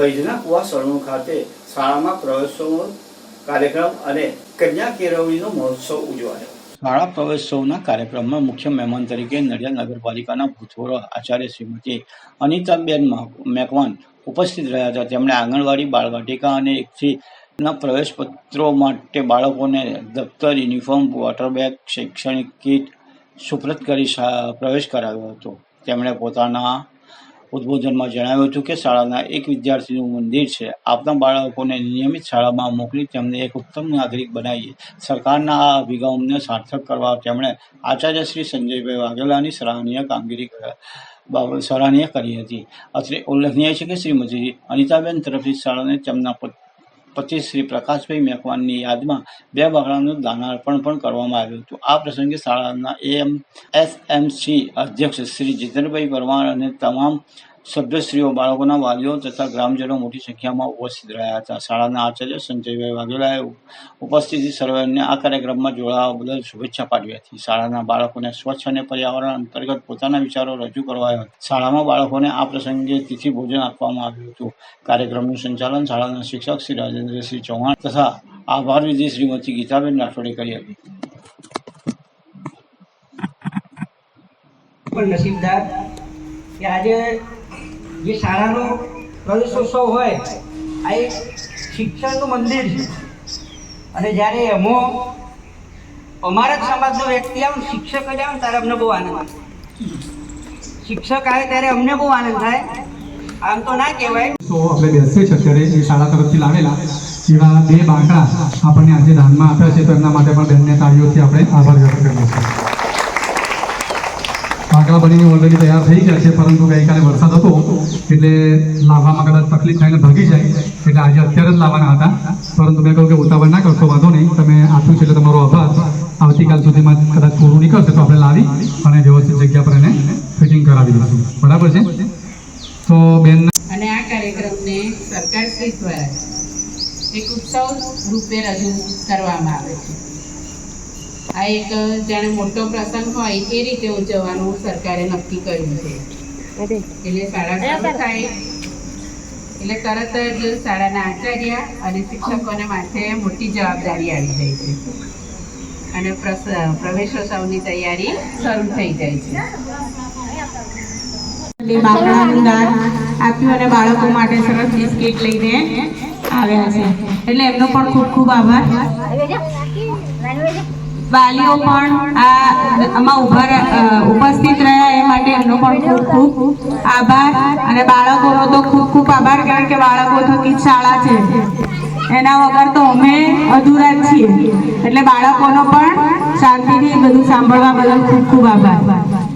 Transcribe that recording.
ભુજના કુવા સળણું ખાતે શાળામાં પ્રવેશોત્સવ કાર્યક્રમ અને કન્યા કેળવણીનો મહોત્સવ ઉજવાયો. શાળા પ્રવેશોત્સવના કાર્યક્રમમાં મુખ્ય મહેમાન તરીકે નડિયાદ નગરપાલિકાના ભૂતપૂર્વ આચાર્ય શ્રીમતી અનિતાબેન મેકવાન ઉપસ્થિત રહ્યા હતા. તેમણે આંગણવાડી, બાળવાટિકા અને એકથી ના પ્રવેશપત્રો માટે બાળકોને દફતર, યુનિફોર્મ, વોટર બેગ, શૈક્ષણિક કીટ સુપ્રત કરી પ્રવેશ કરાવ્યો હતો. તેમણે પોતાના ઉદ્બોધનમાં જણાવ્યું હતું કે શાળાના એક વિદ્યાર્થીનું મંદિર છે. આપના બાળકોને નિયમિત શાળામાં મોકલી તેમને એક ઉત્તમ નાગરિક બનાવીએ. સરકારના આ અભિગમને સાર્થક કરવા તેમણે આચાર્ય શ્રી સંજયભાઈ વાઘેલાની સરાહનીય કામગીરી બાબત સરાહનીય કરી હતી. અત્રે ઉલ્લેખનીય છે કે શ્રીમતી અનિતાબેન તરફથી શાળાને તેમના પતિ શ્રી પ્રકાશભાઈ મેકવાનની યાદમાં બે બાકડાનું દાનાર્પણ પણ કરવામાં આવ્યું હતું. આ પ્રસંગે શાળાના એમ, એસએમસી અધ્યક્ષ શ્રી જીતનભાઈ પરમાર અને તમામ સભ્યશ્રીઓ, બાળકોના વાલીઓ તથા ગ્રામજનો મોટી સંખ્યામાં ઉપસ્થિત રહ્યા હતા. શાળાના આચાર્ય સંજયભાઈ વાઘેલાએ ઉપસ્થિત સર્વેને આ કાર્યક્રમમાં જોડાવા બદલ શુભેચ્છા પાઠવી હતી. શાળાના બાળકોને સ્વચ્છ અને પર્યાવરણ અંતર્ગત પોતાના વિચારો રજૂ કરવાયા શાળામાં બાળકોને આ પ્રસંગે તિથિ ભોજન આપવામાં આવ્યું હતું. કાર્યક્રમનું સંચાલન શાળાના શિક્ષક શ્રી રાજેન્દ્રસિંહ ચૌહાણ તથા આભાર વિધિ શ્રીમતી ગીતાબેન રાઠોડે કરી હતી. નસીબદાર કે આજે જે શાળાનો પ્રવેશોત્સવ હોય, આ એક શિક્ષણનું મંદિર છે. અને જ્યારે એમો અમારા જ સમાજનો વ્યક્તિ આવે શિક્ષક જ આવે ત્યારે અમને બહુ આનંદ આવે શિક્ષક આવે ત્યારે અમને બહુ આનંદ થાય. આમ તો ના કહેવાય. તો આપણે બેસીએ છીએ અત્યારે એ શાળા તરફથી લાવેલા, એવા બે બાંકડા આપણને આજે દાનમાં આપ્યા છે, તો એમના માટે પણ બંને તાળીઓથી આપણે આભાર વ્યક્ત કરીએ છીએ. બાંકડા બનીને ઓલરેડી તૈયાર થઈ ગયા છે, પરંતુ ગઈકાલે વરસાદ હતો, એટલે લાવવામાં કદાચ તકલીફ થઈને ભાગી જાય, એટલે આજે અત્યારે જ લાવવાના હતા. પરંતુ મેં કહ્યું કે ઉતાવળ ના કરશો વાંધો નહીં, તમે આપ્યું છે એટલે તમારો આભાર. આવતીકાલ સુધીમાં કદાચ પૂરું નીકળશે તો આપણે લાવી અને વ્યવસ્થિત જગ્યા પર એને ફિટિંગ કરાવી દઈશું. બરાબર છે? તો બેન અને આ કાર્યક્રમને સરકારશ્રી દ્વારા એક ઉત્સવ રૂપે રજૂ કરવામાં આવે છે. આ એક જાણે મોટો પ્રસંગ હોય એ રીતે ઉજવવાનું સરકારે નક્કી કર્યું છે. એટલે શાળા શરૂ થાય. એટલે તરત જ શાળાના આચાર્ય અને શિક્ષકોને માથે મોટી જવાબદારી આવી જાય છે. અને પ્રવેશોત્સવની તૈયારી શરૂ થઈ જાય છે. દાન આપ્યું અને બાળકો માટે સરસ બિસ્કિટ લઈને આવ્યા છે. એટલે એમનો પણ ખૂબ ખૂબ આભાર. વાલીઓ પણ આમાં ઊભા ઉપસ્થિત રહ્યા એ માટે એમનો પણ ખૂબ ખૂબ આભાર અને બાળકોનો તો ખૂબ ખૂબ આભાર કારણ કે બાળકો થકી શાળા છે. એના વગર તો અમે અધૂરા જ છીએ. એટલે બાળકોનો પણ શાંતિથી બધું સાંભળવા બદલ ખૂબ ખૂબ આભાર.